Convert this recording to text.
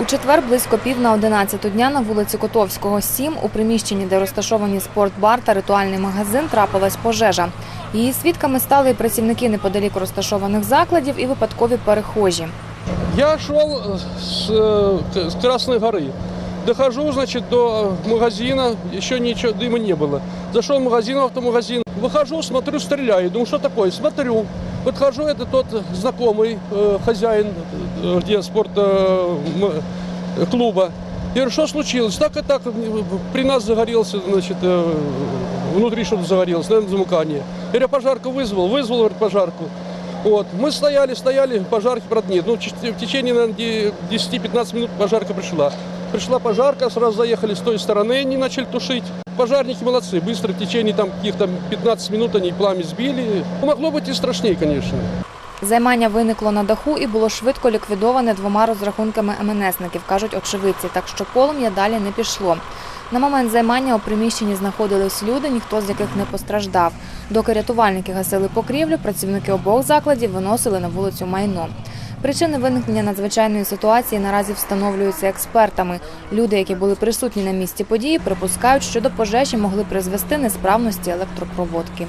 У четвер близько пів на одинадцяту дня на вулиці Котовського, 7, у приміщенні, де розташовані спортбар та ритуальний магазин, трапилась пожежа. Її свідками стали і працівники неподалік розташованих закладів і випадкові перехожі. Я шел э, с, э, к- с Красной горы. Дохожу, значит, до э, магазина, еще ничего, дыма не было. Зашел в магазин, в автомагазин, выхожу, смотрю, стреляю. Думаю, что такое? Смотрю. Подхожу, это тот знакомый э, хозяин, э, где спорт э, м- э, клуба. Я говорю, что случилось? Так и так, э, при нас загорелся, значит, э, внутри что-то загорелось, наверное, замыкание. Я говорю, пожарку вызвал, вызвал, говорит, пожарку. Вот. Мы стояли, стояли, пожарки, правда, нет. Ну, в в течение, наверное, де- 10-15 минут пожарка пришла. Пришла пожарка, сразу заехали с той стороны, они начали тушить. Пожарники молодцы, быстро в течение там каких-то 15 минут они пламя сбили. Ну, Могло быть и страшнее, конечно. Займання виникло на даху і було швидко ліквідоване двома розрахунками МНСників, кажуть очевидці, так що полум'я далі не пішло. На момент займання у приміщенні знаходились люди, ніхто з яких не постраждав. Доки рятувальники гасили покрівлю, працівники обох закладів виносили на вулицю майно. Причини виникнення надзвичайної ситуації наразі встановлюються експертами. Люди, які були присутні на місці події, припускають, що до пожежі могли призвести несправності електропроводки.